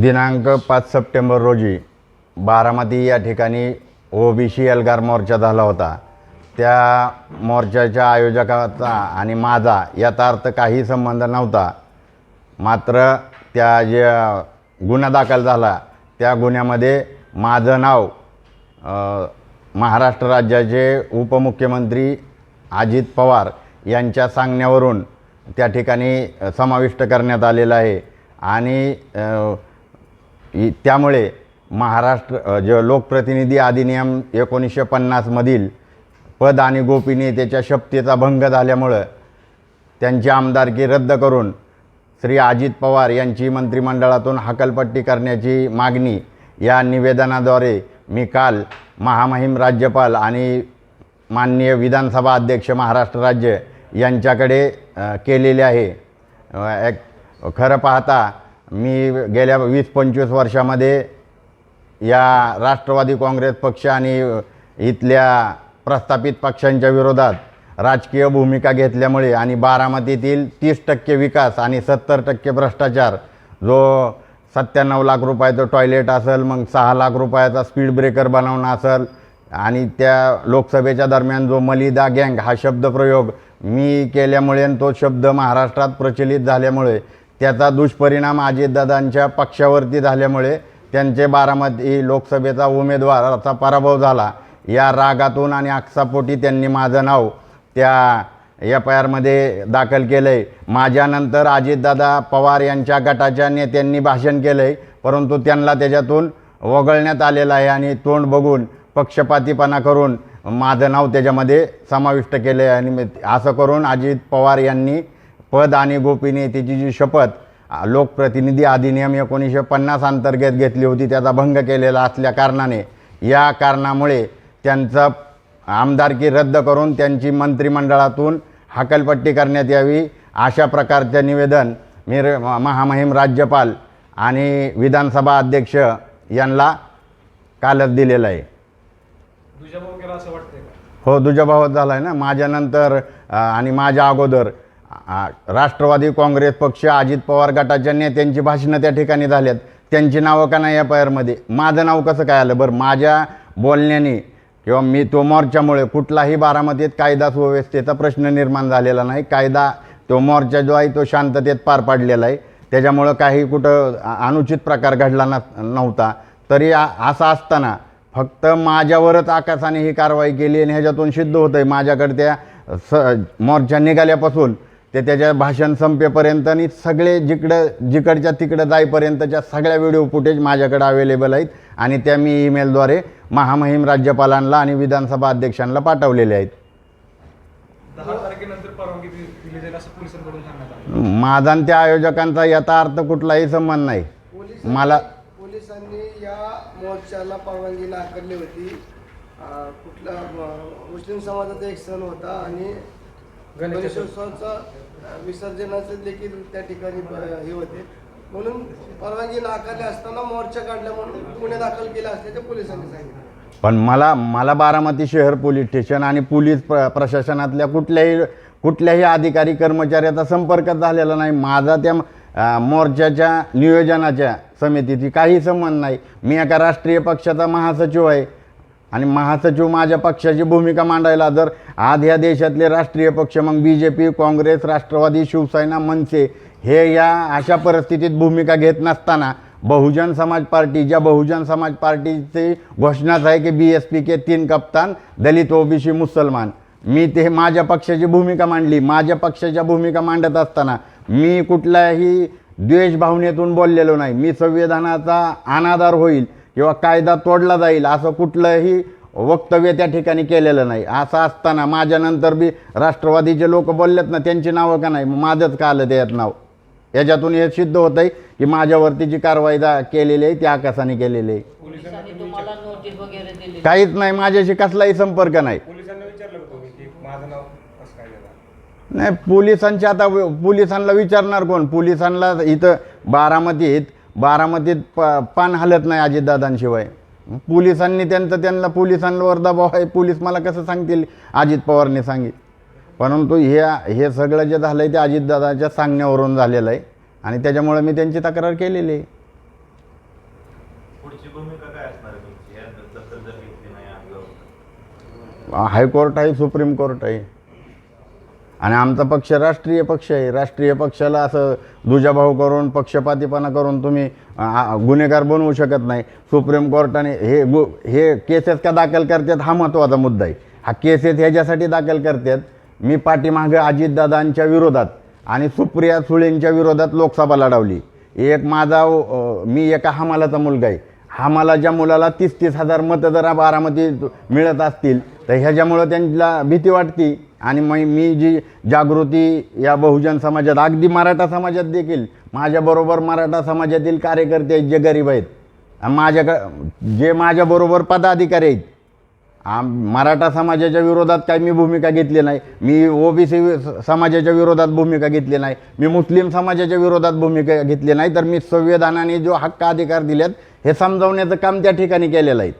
दिनांक पाच सप्टेंबर रोजी बारामती या ठिकाणी ओबीसी एल्गार मोर्चा झाला होता. त्या मोर्चाच्या आयोजकाचा आणि माझा याचा अर्थ काही संबंध नव्हता. मात्र त्या जे गुन्हा दाखल झाला त्या गुन्ह्यामध्ये माझं नाव महाराष्ट्र राज्याचे उपमुख्यमंत्री अजित पवार यांच्या सांगण्यावरून त्या ठिकाणी समाविष्ट करण्यात आलेलं आहे. आणि त्यामुळे महाराष्ट्र जे लोकप्रतिनिधी अधिनियम एकोणीसशे पन्नासमधील पद आणि गोपनीयतेच्या शपथेचा भंग झाल्यामुळं त्यांची आमदारकी रद्द करून श्री अजित पवार यांची मंत्रिमंडळातून हकलपट्टी करण्याची मागणी या निवेदनाद्वारे मी काल महामहिम राज्यपाल आणि माननीय विधानसभा अध्यक्ष महाराष्ट्र राज्य यांच्याकडे केलेले आहे. एक खरं पाहता मी गेल्या वीस पंचवीस वर्षामध्ये या राष्ट्रवादी काँग्रेस पक्ष आणि इथल्या प्रस्थापित पक्षांच्या विरोधात राजकीय भूमिका घेतल्यामुळे आणि बारामतीतील तीस टक्के विकास आणि सत्तर टक्के भ्रष्टाचार जो सत्त्याण्णव लाख रुपयाचं टॉयलेट असेल मग सहा लाख रुपयाचा स्पीड ब्रेकर बनवणं असेल आणि त्या लोकसभेच्या दरम्यान जो मलिदा गँग हा शब्दप्रयोग मी केल्यामुळे आणि तो शब्द महाराष्ट्रात प्रचलित झाल्यामुळे त्याचा दुष्परिणाम अजितदादांच्या पक्षावरती झाल्यामुळे त्यांचे बारामती लोकसभेचा उमेदवाराचा पराभव झाला. या रागातून आणि आक्षापोटी त्यांनी माझं नाव त्या एफ आय आरमध्ये दाखल केलं आहे माझ्यानंतर अजितदादा पवार यांच्या गटाच्या नेत्यांनी भाषण केलं आहे परंतु त्यांना त्याच्यातून वगळण्यात आलेलं आहे आणि तोंड बघून पक्षपातीपणा करून माझं नाव त्याच्यामध्ये समाविष्ट केलं आहे आणि असं करून अजित पवार यांनी पद आणि गोपनीयतेची जी शपथ लोकप्रतिनिधी अधिनियम एकोणीसशे पन्नास अंतर्गत घेतली होती त्याचा भंग केलेला असल्या कारणाने. या कारणामुळे त्यांचं आमदारकी रद्द करून त्यांची मंत्रिमंडळातून हकलपट्टी करण्यात यावी अशा प्रकारचं निवेदन मी महामहिम राज्यपाल आणि विधानसभा अध्यक्ष यांना कालच दिलेलं आहे. दुजाभाव केला असं वाटतंय का? हो दुजाभावात झाला आहे ना. माझ्यानंतर आणि माझ्या अगोदर राष्ट्रवादी काँग्रेस पक्ष अजित पवार गटाच्या नेत्यांची भाषणं त्या ठिकाणी झाल्यात. त्यांची नावं का नाही या पायरमध्ये? माझं नाव कसं काय आलं बरं? माझ्या बोलण्याने किंवा मी तो मोर्चामुळे कुठलाही बारामतीत कायदा सुव्यवस्थेचा प्रश्न निर्माण झालेला नाही. कायदा तो मोर्चा जो आहे तो शांततेत पार पाडलेला आहे. त्याच्यामुळं काही कुठं अनुचित प्रकार घडला नव्हता. तरी असं असताना फक्त माझ्यावरच आकाशाने ही कारवाई केली आणि ह्याच्यातून सिद्ध होतं आहे माझ्याकडे त्या स मोर्चा निघाल्यापासून ते त्याच्या भाषण संपेपर्यंत आणि सगळे जिकडं जिकडच्या तिकडं जाईपर्यंतच्या सगळ्या व्हिडिओ फुटेज माझ्याकडे अवेलेबल आहेत आणि त्या मी ईमेलद्वारे महामहिम राज्यपालांना आणि विधानसभा अध्यक्षांना पाठवलेले आहेत. माझा आणि त्या आयोजकांचा याचा अर्थ कुठलाही संबंध नाही. पोलीस मला पोलिसांनी या मोर्चाला परवानगी नाकारली होती. कुठला मुस्लिम समाजाचा एक सण होता आणि गणेशोत्सवाचं अं, विसर्जनाचे देखील त्या ठिकाणी हे होते. म्हणून परवानगी नाकारली असताना मोर्चा काढला म्हणून गुन्हे दाखल केला असल्याचे पोलिसांनी सांगितलं. पण मला मला बारामती शहर पोलीस स्टेशन आणि पोलीस प्र प्रशासनातल्या कुठल्याही कुठल्याही अधिकारी कर्मचाऱ्याचा संपर्क झालेला नाही. माझा त्या मोर्चाच्या नियोजनाच्या समितीची काही संबंध नाही. मी एका राष्ट्रीय पक्षाचा महासचिव आहे. आणि महासचिव माझ्या पक्षाची भूमिका मांडायला जर आज ह्या देशातले राष्ट्रीय पक्ष मग B J P Congress Rashtravadi Shiv Sena मनसे हे या अशा परिस्थितीत भूमिका घेत नसताना बहुजन समाज पार्टी ज्या बहुजन समाज पार्टीची घोषणाच आहे की बी एस पी के तीन कप्तान दलित ओबीसी मुसलमान. मी ते माझ्या पक्षाची भूमिका मांडली. माझ्या पक्षाच्या भूमिका मांडत असताना मी कुठल्याही द्वेषभावनेतून बोललेलो नाही. मी संविधानाचा अनादार होईल. किंवा कायदा तोडला जाईल असं कुठलंही वक्तव्य त्या ठिकाणी केलेलं नाही. असं असताना माझ्यानंतर बी राष्ट्रवादीचे लोक बोललेत ना त्यांची नावं का नाही? माझंच का आलं त्यात नाव? याच्यातून हे सिद्ध होत आहे की माझ्यावरती जी कारवाई केलेली आहे ती आकाशाने केलेली आहे. पोलिसांनी तुम्हाला नोटीस वगैरे दिली काहीच नाही माझ्याशी कसलाही संपर्क नाही. पोलिसांना विचारलं होतं तुम्ही की माझं नाव कसं काय झालं? नाही पोलिसांची आता पोलिसांना विचारणार कोण? पोलिसांना इथं बारामतीत बारामतीत प पान हलत नाही अजितदादांशिवाय. पोलिसांनी त्यांचं त्यांना पोलिसांवर दबाव आहे. पोलीस मला कसं सांगतील? अजित पवारने सांगितलं. परंतु हे हे सगळं जे झालं आहे ते अजितदादाच्या सांगण्यावरून झालेलं आहे. आणि त्याच्यामुळे मी त्यांची तक्रार केलेली आहे. हायकोर्ट आहे सुप्रीम कोर्ट आहे. आणि आमचा पक्ष राष्ट्रीय पक्ष आहे. राष्ट्रीय पक्षाला असं दुजाभाव करून पक्षपातीपणा करून तुम्ही गुन्हेगार बनवू शकत नाही. सुप्रीम कोर्टाने हे गु हे केसेस का दाखल करतात हा महत्त्वाचा मुद्दा आहे. हा केसेस ह्याच्यासाठी दाखल करतात. मी पाठीमागं अजितदादांच्या विरोधात आणि सुप्रिया सुळेंच्या विरोधात लोकसभा लढवली. एक माझा मी एका हमालाचा मुलगा आहे. हमालाच्या मुलाला तीस तीस हजार मतं जरा बारामती मिळत असतील तर ह्याच्यामुळं त्यांना भीती वाटती. आणि मग मी जी जागृती या बहुजन समाजात अगदी मराठा समाजात देखील माझ्याबरोबर मराठा समाजातील कार्यकर्ते आहेत जे गरीब आहेत. माझ्याक जे माझ्याबरोबर पदाधिकारी आहेत. आम मराठा समाजाच्या विरोधात काही मी भूमिका घेतली नाही. मी ओबीसी समाजाच्या विरोधात भूमिका घेतली नाही. मी मुस्लिम समाजाच्या विरोधात भूमिका घेतली नाही. तर मी संविधानाने जो हक्क अधिकार दिलेत हे समजावण्याचं काम त्या ठिकाणी केलेलं आहे.